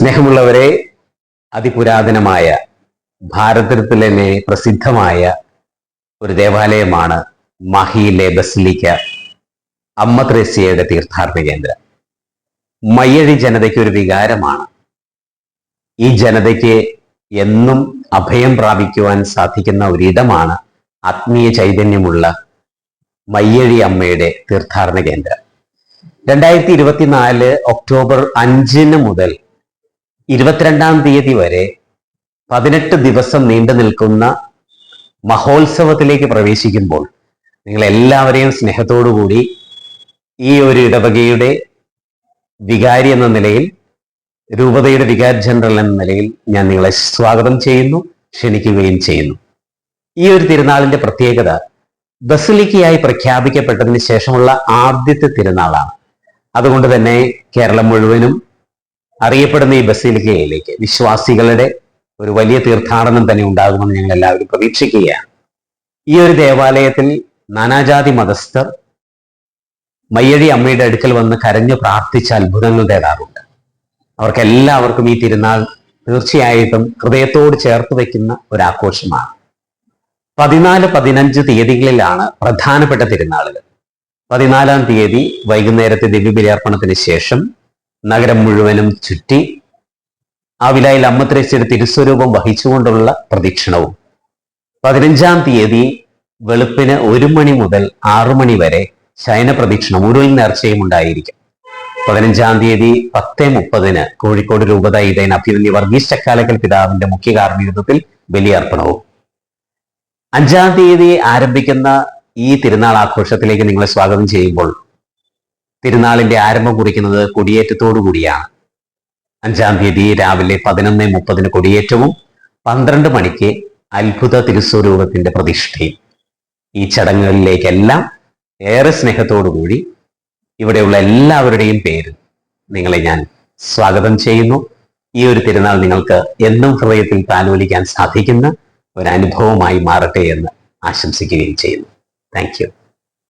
സ്നേഹമുള്ളവരെ അതിപുരാതനമായ ഭാരതത്തിലെ തന്നെ പ്രസിദ്ധമായ ഒരു ദേവാലയമാണ് മഹിയിലെ ബസിലിക്ക അമ്മ ത്രേസ്യയുടെ തീർത്ഥാടന കേന്ദ്രം. മയ്യഴി ജനതയ്ക്ക് ഒരു വികാരമാണ്. ഈ ജനതയ്ക്ക് എന്നും അഭയം പ്രാപിക്കുവാൻ സാധിക്കുന്ന ഒരിടമാണ് ആത്മീയ ചൈതന്യമുള്ള മയ്യഴി അമ്മയുടെ തീർത്ഥാടന കേന്ദ്രം. രണ്ടായിരത്തി ഇരുപത്തിനാല് ഒക്ടോബർ അഞ്ചിന് മുതൽ ഇരുപത്തിരണ്ടാം തീയതി വരെ പതിനെട്ട് ദിവസം നീണ്ടു നിൽക്കുന്ന മഹോത്സവത്തിലേക്ക് പ്രവേശിക്കുമ്പോൾ നിങ്ങൾ എല്ലാവരെയും സ്നേഹത്തോടുകൂടി ഈ ഒരു ഇടവകയുടെ വികാരി എന്ന നിലയിൽ രൂപതയുടെ വികാർ ജനറൽ എന്ന നിലയിൽ ഞാൻ നിങ്ങളെ സ്വാഗതം ചെയ്യുന്നു ക്ഷണിക്കുകയും ചെയ്യുന്നു. ഈ ഒരു തിരുനാളിന്റെ പ്രത്യേകത ബസിലിക്കയായി പ്രഖ്യാപിക്കപ്പെട്ടതിന് ശേഷമുള്ള ആദ്യത്തെ തിരുനാളാണ്. അതുകൊണ്ട് തന്നെ കേരളം മുഴുവനും അറിയപ്പെടുന്ന ഈ ബസീലിക്കയിലേക്ക് വിശ്വാസികളുടെ ഒരു വലിയ തീർത്ഥാടനം തന്നെ ഉണ്ടാകുമെന്ന് ഞങ്ങൾ എല്ലാവരും പ്രതീക്ഷിക്കുകയാണ്. ഈ ഒരു ദേവാലയത്തിൽ നാനാജാതി മതസ്ഥർ മയ്യഴി അമ്മയുടെ അടുക്കൽ വന്ന് കരഞ്ഞു പ്രാർത്ഥിച്ച അത്ഭുതങ്ങൾ തേടാറുണ്ട്. അവർക്കെല്ലാവർക്കും ഈ തിരുനാൾ തീർച്ചയായിട്ടും ഹൃദയത്തോട് ചേർത്ത് വയ്ക്കുന്ന ഒരു ആഘോഷമാണ്. പതിനാല് പതിനഞ്ച് തീയതികളിലാണ് പ്രധാനപ്പെട്ട തിരുനാളുകൾ. പതിനാലാം തീയതി വൈകുന്നേരത്തെ ദിവ്യബലിയർപ്പണത്തിന് ശേഷം നഗരം മുഴുവനും ചുറ്റി ആ വിലയിൽ അമ്മത്രേശ്വര തിരുസ്വരൂപം വഹിച്ചുകൊണ്ടുള്ള പ്രദക്ഷിണവും. പതിനഞ്ചാം തീയതി വെളുപ്പിന് ഒരു മണി മുതൽ ആറു മണി വരെ ശയന പ്രദക്ഷിണം ഉരുൾ നേർച്ചയും ഉണ്ടായിരിക്കും. പതിനഞ്ചാം തീയതി പത്ത് മുപ്പതിന് കോഴിക്കോട് രൂപത ഇടയൻ അഭിനന്ദി വർഗീസ് ചക്കാലക്കൽ പിതാവിന്റെ മുഖ്യ കാർമ്മികത്വത്തിൽ ബലിയർപ്പണവും. അഞ്ചാം തീയതി ആരംഭിക്കുന്ന ഈ തിരുനാൾ ആഘോഷത്തിലേക്ക് നിങ്ങളെ സ്വാഗതം ചെയ്യുമ്പോൾ തിരുനാളിന്റെ ആരംഭം കുറിക്കുന്നത് കൊടിയേറ്റത്തോടു കൂടിയാണ്. അഞ്ചാം തീയതി രാവിലെ പതിനൊന്ന് മുപ്പതിന് കൊടിയേറ്റവും പന്ത്രണ്ട് മണിക്ക് അത്ഭുത തിരുസ്വരൂപത്തിന്റെ പ്രതിഷ്ഠയും. ഈ ചടങ്ങുകളിലേക്കെല്ലാം ഏറെ സ്നേഹത്തോടുകൂടി ഇവിടെയുള്ള എല്ലാവരുടെയും പേര് നിങ്ങളെ ഞാൻ സ്വാഗതം ചെയ്യുന്നു. ഈ ഒരു തിരുനാൾ നിങ്ങൾക്ക് എന്നും ഹൃദയത്തിൽ താലോലിക്കാൻ സാധിക്കുന്ന ഒരു അനുഭവമായി മാറട്ടെ എന്ന് ആശംസിക്കുകയും ചെയ്യുന്നു. താങ്ക്